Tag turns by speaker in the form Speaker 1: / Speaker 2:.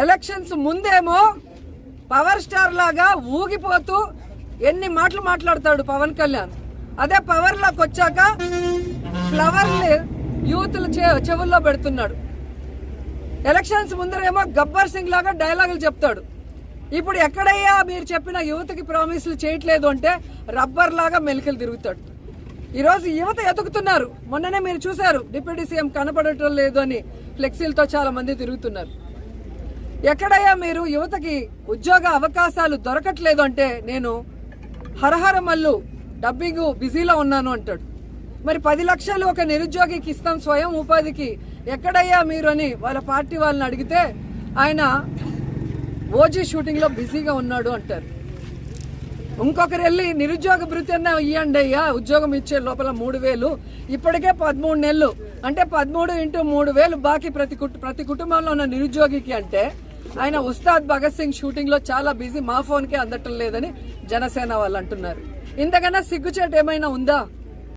Speaker 1: Elections ముందేమో power star లాగా ఊగిపోతూ ఎన్ని మాటలు మాట్లాడతాడు పవన్ కళ్యాణ్. అదే పవర్లోకి వచ్చాక ఫ్లవర్లు యూత్లు చెవుల్లో పెడుతున్నాడు. ఎలక్షన్స్ ముందరేమో గబ్బర్ సింగ్ లాగా డైలాగులు చెప్తాడు. ఇప్పుడు ఎక్కడయ్యా మీరు చెప్పిన యువతకి ప్రామిస్లు చేయట్లేదు అంటే రబ్బర్ లాగా మెలికలు తిరుగుతాడు. ఈరోజు యువత ఎతుకుతున్నారు. మొన్ననే మీరు చూశారు. డిప్యూటీ సీఎం కనపడటం లేదు అని ఫ్లెక్సీలతో చాలా మంది తిరుగుతున్నారు. ఎక్కడయ్యా మీరు యువతకి ఉద్యోగ అవకాశాలు దొరకట్లేదు అంటే నేను హరహర మల్లు డబ్బింగ్ బిజీలో ఉన్నాను అంటాడు. మరి పది లక్షలు ఒక నిరుద్యోగికి ఇస్తాం స్వయం ఉపాధికి ఎక్కడయ్యా మీరు అని వాళ్ళ పార్టీ వాళ్ళని అడిగితే ఆయన ఓజీ షూటింగ్లో బిజీగా ఉన్నాడు అంటారు. ఇంకొకరు వెళ్ళి నిరుద్యోగ భృతి అన్న ఇవ్వండి అయ్యా ఉద్యోగం ఇచ్చే లోపల మూడు వేలు ఇప్పటికే పదమూడు నెలలు. అంటే పదమూడు ఇంటూ మూడు వేలు బాకీ ప్రతి కుటు ప్రతి కుటుంబంలో ఉన్న నిరుద్యోగికి అంటే ఆయన ఉస్తాద్ భగత్ సింగ్ షూటింగ్లో చాలా బిజీ మా ఫోన్ కే అందటం లేదని జనసేన వాళ్ళు అంటున్నారు. ఇంతకన్నా సిగ్గుచేటు ఏమైనా ఉందా?